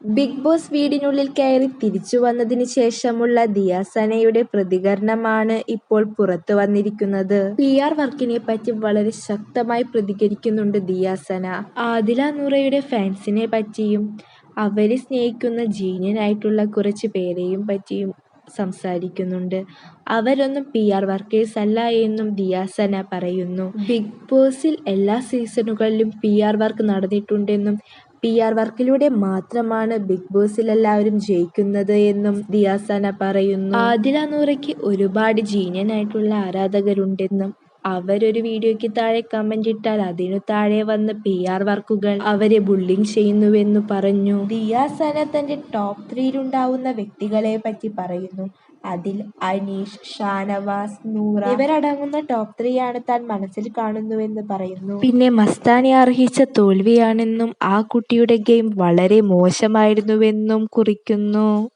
Big boss വീടിനുള്ളിൽ കയറി തിരിച്ചു വന്നതിന് ശേഷമുള്ള ദിയാസനയുടെ പ്രതികരണമാണ് ഇപ്പോൾ പുറത്തു വന്നിരിക്കുന്നത്. പി ആർ വർക്കിനെ പറ്റി വളരെ ശക്തമായി പ്രതികരിക്കുന്നുണ്ട് ദിയാസന. ആദില നൂറയുടെ ഫാൻസിനെ പറ്റിയും അവരെ സ്നേഹിക്കുന്ന ജീനിയനായിട്ടുള്ള കുറച്ച് പേരെയും പറ്റിയും സംസാരിക്കുന്നുണ്ട്. അവരൊന്നും പി ആർ വർക്കേഴ്സ് അല്ല എന്നും ദിയാസന പറയുന്നു. ബിഗ് ബോസിൽ എല്ലാ സീസണുകളിലും പി ആർ വർക്ക് നടന്നിട്ടുണ്ടെന്നും പിആർ വർക്കിലൂടെ മാത്രമാണ് ബിഗ് ബോസിൽ എല്ലാവരും ജയിക്കുന്നത് എന്നും ദിയാസന പറയുന്നു. ആദില നൂറയ്ക്ക് ഒരുപാട് ജീനിയൻ ആയിട്ടുള്ള ആരാധകരുണ്ടെന്നും അവരൊരു വീഡിയോയ്ക്ക് താഴെ കമന്റ് ഇട്ടാൽ അതിനു താഴെ വന്ന് പിആർ വർക്കുകൾ അവരെ ബുള്ളിങ് ചെയ്യുന്നുവെന്ന് പറഞ്ഞു. ദിയാസന തന്റെ ടോപ് ത്രീയിലുണ്ടാവുന്ന വ്യക്തികളെ പറ്റി പറയുന്നു. അതിൽ അനീഷ്, ഷാനവാസ്, നൂറ എന്നിവരടങ്ങുന്ന ടോപ് ആണ് താൻ മനസ്സിൽ കാണുന്നുവെന്ന് പറയുന്നു. പിന്നെ മസ്താനി അർഹിച്ച തോൽവിയാണെന്നും ആ കുട്ടിയുടെ ഗെയിം വളരെ മോശമായിരുന്നുവെന്നും കുറിക്കുന്നു.